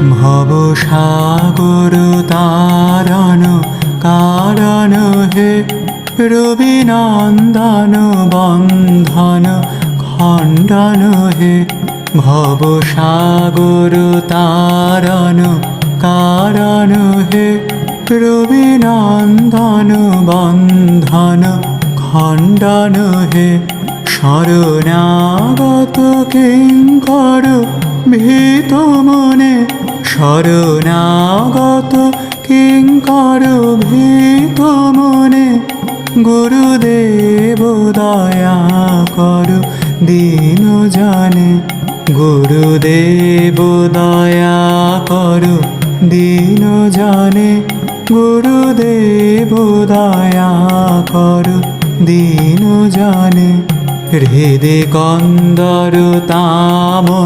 ভব সাগর তারণ কারণ হে রবি নন্দন বন্ধন, খণ্ডন হে ভব সাগর তারণ কারণ হে রবি নন্দন বন্ধন, খণ্ডন হে শরণাগত কিঙ্কর ভীত মনে শরণাগত কিঙ্কর ভীত মনে, গুরুদেব দয়া কর, দিন জানে। গুরুদেব দয়া কর, দিন জানে। গুরুদেব দয়া কর, দিন জানে। হৃদে কন্দর তাম